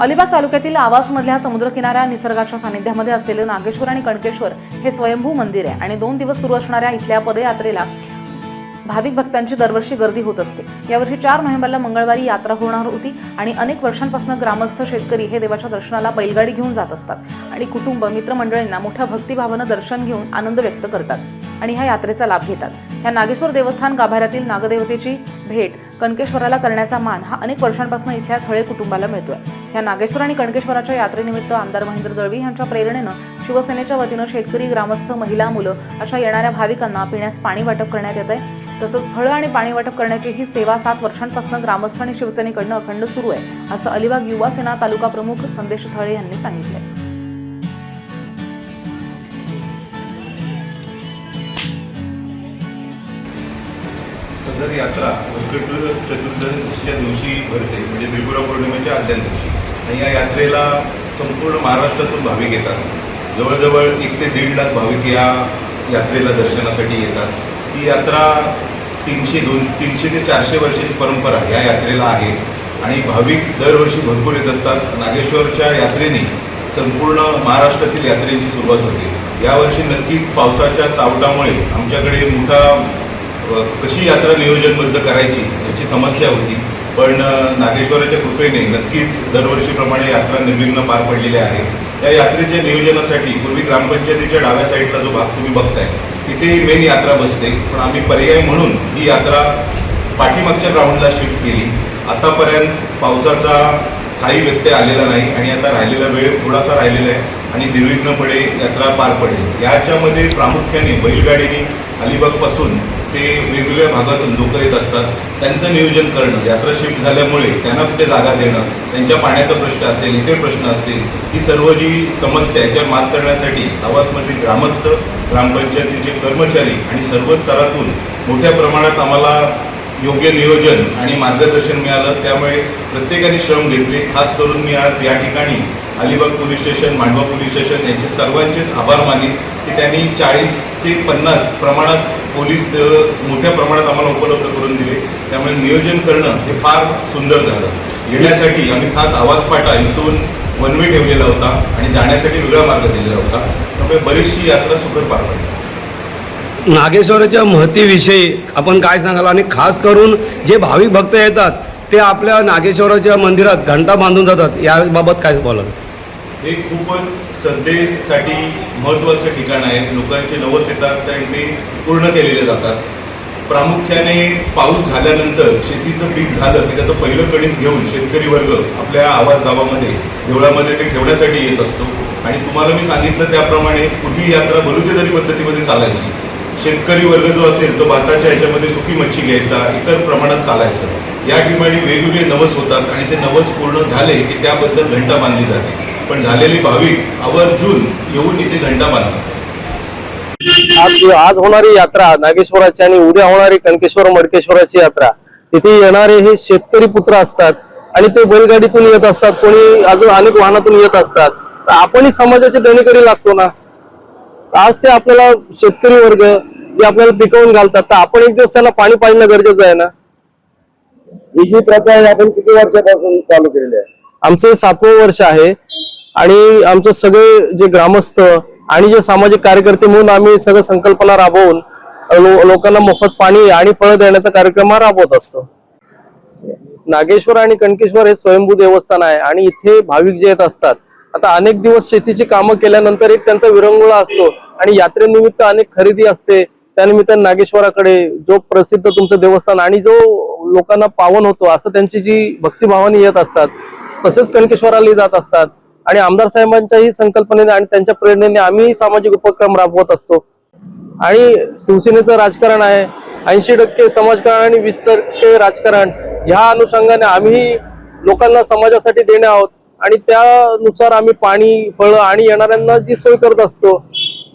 अलिबाग तालुक्यातील आवासमधल्या समुद्रकिनाऱ्या निसर्गाच्या सानिध्यामध्ये असलेले नागेश्वर आणि कणकेश्वर हे स्वयंभू मंदिर आहे. आणि दोन दिवस सुरू असणाऱ्या इथल्या पदयात्रेला भाविक भक्तांची दरवर्षी गर्दी होत असते. यावर्षी चार नोव्हेंबरला मंगळवारी यात्रा होणार होती आणि अनेक वर्षांपासून ग्रामस्थ शेतकरी हे देवाच्या दर्शनाला बैलगाडी घेऊन जात असतात. आणि कुटुंब मित्रमंडळींना मोठ्या भक्तिभावानं दर्शन घेऊन आनंद व्यक्त करतात. आणि ह्या यात्रेचा लाभ घेतात. ह्या नागेश्वर देवस्थान गाभाऱ्यातील नागदेवतेची भेट कणकेश्वराला करण्याचा मान हा अनेक वर्षांपासून इथल्या थळे कुटुंबाला मिळतोय. ह्या नागेश्वर आणि कणकेश्वराच्या यात्रेनिमित्त आमदार महेंद्र दळवी यांच्या प्रेरणेनं शिवसेनेच्या वतीनं शेतकरी ग्रामस्थ महिला मुलं अशा येणाऱ्या भाविकांना पिण्यास पाणी वाटप करण्यात येत आहे तसंच फळं आणि पाणी वाटप करण्याची ही सेवा सात वर्षांपासून ग्रामस्थ आणि शिवसेनेकडनं अखंड सुरू आहे असं अलिबाग युवा सेना तालुका प्रमुख संदेश थळे यांनी सांगितलं जर यात्रा वैकुंठ चतुर्दशीच्या दिवशी भरते म्हणजे त्रिपुरा पौर्णिमेच्या आदल्या दिवशी. आणि या यात्रेला संपूर्ण महाराष्ट्रातून भाविक येतात. जवळजवळ एक ते दीड लाख भाविक या यात्रेला दर्शनासाठी येतात. ही यात्रा तीनशे दोन तीनशे ते चारशे वर्षाची परंपरा या यात्रेला आहे. आणि भाविक दरवर्षी भरपूर येत असतात. नागेश्वरच्या यात्रेने संपूर्ण महाराष्ट्रातील यात्रेची सुरुवात होते. यावर्षी नक्कीच पावसाच्या सावटामुळे आमच्याकडे मोठा कशी यात्रा नियोजनबद्ध करायची याची समस्या होती. पण नागेश्वराच्या कृपेने नक्कीच दरवर्षीप्रमाणे यात्रा निर्विघ्न पार पडलेली आहे. या यात्रेच्या नियोजनासाठी पूर्वी ग्रामपंचायतीच्या डाव्या साईडला जो भाग तुम्ही बघताय तिथे मेन यात्रा बसते. पण आम्ही पर्याय म्हणून ही यात्रा पाठीमागच्या ग्राउंडला शिफ्ट केली. आतापर्यंत पावसाचा काही व्यत्यय आलेला नाही आणि आता राहिलेला वेळ थोडासा राहिलेला आहे आणि निर्विघ्नपणे यात्रा पार पडेल. याच्यामध्ये प्रामुख्याने बैलगाडीने अलिबागपासून ते वेगवेगळ्या भागातून लोक येत असतात. त्यांचं नियोजन करणं यात्रा शिफ्ट झाल्यामुळे त्यांना कुठे जागा देणं त्यांच्या पाण्याचा प्रश्न असेल इतर प्रश्न असतील ही सर्व जी समस्या याच्यावर मात करण्यासाठी आवासमधील ग्रामस्थ ग्रामपंचायतीचे कर्मचारी आणि सर्व स्तरातून मोठ्या प्रमाणात आम्हाला योग्य नियोजन आणि मार्गदर्शन मिळालं त्यामुळे प्रत्येकाने श्रम घेतले. खास करून मी आज या ठिकाणी Alibag police station Mandwa police station यांचे सर्वांचेच आभार मानले की त्यांनी चाळीस ते पन्नास प्रमाणात पोलीस मोठ्या प्रमाणात आम्हाला उपलब्ध करून दिले. त्यामुळे नियोजन करणं हे फार सुंदर झालं. येण्यासाठी आम्ही खास आवाज पाटा इथून वन वे ठेवलेला होता आणि जाण्यासाठी वेगळा मार्ग दिलेला होता. त्यामुळे बरीचशी यात्रा सुखर पार पडली. नागेश्वराच्या महतीविषयी आपण काय सांगाल? आणि खास करून जे भाविक भक्त येतात ते आपल्या नागेश्वराच्या मंदिरात घंटा बांधून जातात. याबाबत काय बोलाल? हे खूपच संदेशसाठी महत्त्वाचं ठिकाण आहे. लोकांचे नवस येतात आणि ते पूर्ण केलेले जातात. प्रामुख्याने पाऊस झाल्यानंतर शेतीचं पीक झालं की त्याचं पहिलं कणीस घेऊन शेतकरी वर्ग आपल्या आवाज गावामध्ये देवळामध्ये ते ठेवण्यासाठी येत असतो. आणि तुम्हाला मी सांगितलं त्याप्रमाणे कुठली यात्रा बलुतेदारी पद्धतीमध्ये चालायची. शेतकरी वर्ग जो असेल तो भाताच्या ह्याच्यामध्ये सुकी मच्छी घ्यायचा इतर प्रमाणात चालायचं. या ठिकाणी वेगवेगळे नवस होतात आणि ते नवस पूर्ण झाले की त्याबद्दल घंटा बांधली जाते. पण झालेले भाविक आवर्जून येऊन इथे घंटा बांधतात. आज आज होणारी यात्रा नागेश्वराची आणि उद्या होणारी कणकेश्वर मडकेश्वराची यात्रा इथे येणारे हे शेतकरी पुत्र असतात आणि ते बैलगाडीतून येत असतात कोणी अजून अनेक वाहनातून येत असतात. तर आपणही समाजाचे दैनिकरी लागतो ना? आज ते आपल्याला शेतकरी वर्ग जे आपल्याला पिकवून घालतात तर आपण एक दिवस त्यांना पाणी पाजणं गरजेचं आहे ना? ही जी प्रथा आहे आपण किती वर्षापासून चालू केलेली आहे? आमचं सातवं वर्ष आहे आणि आमचे सगळे जे ग्रामस्थ आणि जे सामाजिक कार्यकर्ते म्हणून आम्ही सगळं संकल्पना राबवून लो- लोकांना मोफत पाणी आणि फळं देण्याचा कार्यक्रम हा राबवत असतो. नागेश्वर आणि कणकेश्वर हे स्वयंभू देवस्थान आहे आणि इथे भाविक जे येत असतात आता अनेक दिवस शेतीची कामं केल्यानंतर एक त्यांचा विरंगुळा असतो आणि यात्रेनिमित्त अनेक खरेदी असते त्यानिमित्ताने नागेश्वराकडे जो प्रसिद्ध तुमचं देवस्थान आणि जो लोकांना पावन होतो असं त्यांची जी भक्तिभावाने येत असतात तसेच कणकेश्वराला जात असतात. आणि आमदार साहेबांच्याही संकल्पनेने आणि त्यांच्या प्रेरणेने आम्ही सामाजिक उपक्रम राबवत असतो. आणि शिवसेनेचं राजकारण आहे ऐंशी टक्के समाजकारण आणि वीस टक्के राजकारण ह्या अनुषंगाने आम्ही लोकांना समाजासाठी देणे आहोत. आणि त्यानुसार आम्ही पाणी फळं आणि येणाऱ्यांना जी सोय करत असतो